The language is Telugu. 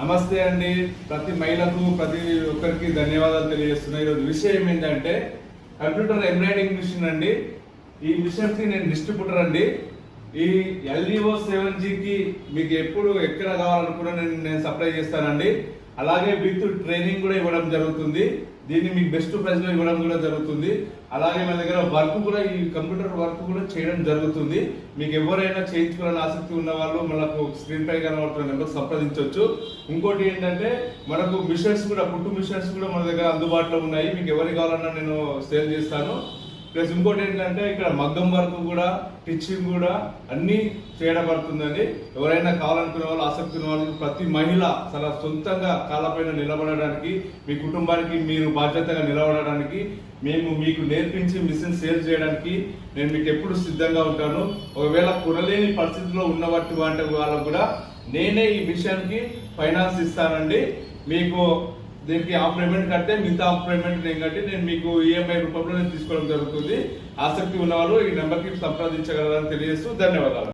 నమస్తే అండి. ప్రతి మహిళకు ప్రతి ఒక్కరికి ధన్యవాదాలు తెలియజేస్తున్నా. ఈరోజు విషయం ఏంటంటే కంప్యూటర్ ఎంబ్రాయిడింగ్ మిషన్ అండి. ఈ మిషన్కి నేను డిస్ట్రిబ్యూటర్ అండి. ఈ ఎల్ఈఓ సెవెన్ జీకి మీకు ఎప్పుడు ఎక్కడ కావాలనుకున్నా నేను నేను సప్లై చేస్తానండి. అలాగే విత్ ట్రైనింగ్ కూడా ఇవ్వడం జరుగుతుంది. దీన్ని మీకు బెస్ట్ ప్రైస్లో ఇవ్వడం కూడా జరుగుతుంది. అలాగే మన దగ్గర వర్క్ కూడా ఈ కంప్యూటర్ వర్క్ కూడా చేయడం జరుగుతుంది. మీకు ఎవరైనా చేయించుకోవాలని ఆసక్తి ఉన్న వాళ్ళు మనకు స్క్రీన్ పై కనబడుతున్న నెంబర్ సంప్రదించవచ్చు. ఇంకోటి ఏంటంటే మనకు మిషన్స్ కూడా పుట్టు మిషన్స్ కూడా మన దగ్గర అందుబాటులో ఉన్నాయి. మీకు ఎవరికి కావాలన్నా నేను సేల్ చేస్తాను. ప్లస్ ఇంకోటి ఏంటంటే ఇక్కడ మగ్గం వర్క్ కూడా టిచ్చింగ్ కూడా అన్ని చేయబడుతుందండి. ఎవరైనా కావాలనుకునే వాళ్ళు ఆసక్తి ఉన్న వాళ్ళు ప్రతి మహిళ చాలా సొంతంగా కాళ్ళపైన నిలబడడానికి మీ కుటుంబానికి మీరు బాధ్యతగా నిలబడడానికి మేము మీకు నేర్పించి మిషన్ సేల్ చేయడానికి నేను మీకు ఎప్పుడు సిద్ధంగా ఉంటాను. ఒకవేళ కొనలేని పరిస్థితిలో ఉన్నవాటి వాళ్ళకు కూడా నేనే ఈ మిషన్కి ఫైనాన్స్ ఇస్తానండి. మీకు దీనికి హాఫ్ పేమెంట్ కడితే మిగతా హాఫ్ పేమెంట్ నేను కట్టి నేను మీకు ఈఎంఐ రూపంలో నేను తీసుకోవడం జరుగుతుంది. ఆసక్తి ఉన్న వాళ్ళు ఈ నెంబర్కి సంప్రదించగలరని తెలియజేస్తూ ధన్యవాదాలు.